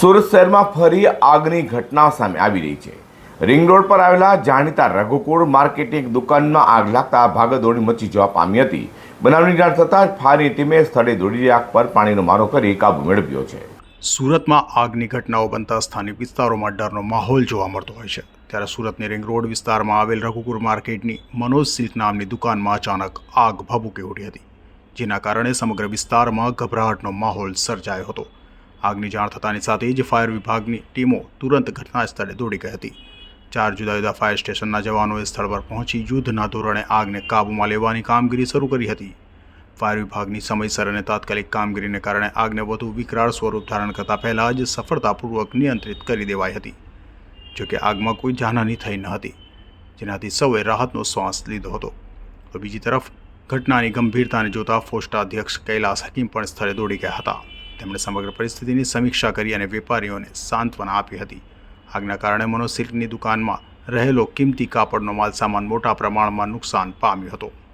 સુરત શહેરમાં ફરી આગની ઘટના સામે આવી રહી છે. રિંગ રોડ પર આવેલા જાણીતા રઘુકુળ માર્કેટની દુકાનમાં આગ લાગતા ભાગદોડી મચી જવા પામી હતી. બનાવની જાણ થતાં ફાયરની ટીમે સ્થળે દોડી આગ પર પાણીનો મારો કરી કાબુ મેળવ્યો છે. સુરતમાં આગની ઘટનાઓ બનતા સ્થાનિક વિસ્તારોમાં ડરનો માહોલ જોવા મળતો હોય છે. ત્યારે સુરતની રિંગ રોડ વિસ્તારમાં આવેલ રઘુકુર માર્કેટની મનોજ સિલ્ક નામની દુકાનમાં અચાનક આગ ભભૂકી ઉઠી હતી, જેના કારણે સમગ્ર વિસ્તારમાં ગભરાટનો માહોલ સર્જાયો હતો. આગની જાણ થતાની સાથે જ ફાયર વિભાગની ટીમો તુરંત ઘટના સ્થળે દોડી ગઈ હતી. ચાર જુદા જુદા ફાયર સ્ટેશનના જવાનોએ સ્થળ પર પહોંચી યુદ્ધના ધોરણે આગને કાબૂમાં લેવાની કામગીરી શરૂ કરી હતી. ફાયર વિભાગની સમયસર અને તાત્કાલિક કામગીરીને કારણે આગને વધુ વિકરાળ સ્વરૂપ ધારણ કરતા પહેલાં જ સફળતાપૂર્વક નિયંત્રિત કરી દેવાઈ હતી જોકે આગમાં કોઈ જાનહાની થઈ ન હતી, જેનાથી સૌએ રાહતનો શ્વાસ લીધો હતો. તો બીજી તરફ, ઘટનાની ગંભીરતાને જોતા ફોસ્ટા અધ્યક્ષ કૈલાસ હકીમ પણ સ્થળે દોડી ગયા હતા. તેમણે સમગ્ર પરિસ્થિતિની સમીક્ષા કરી અને વેપારીઓને સાંત્વના આપી હતી. આગના કારણે મનોસિલ્કની દુકાનમાં રહેલો કિંમતી કાપડનો માલસામાન મોટા પ્રમાણમાં નુકસાન પામ્યો હતો.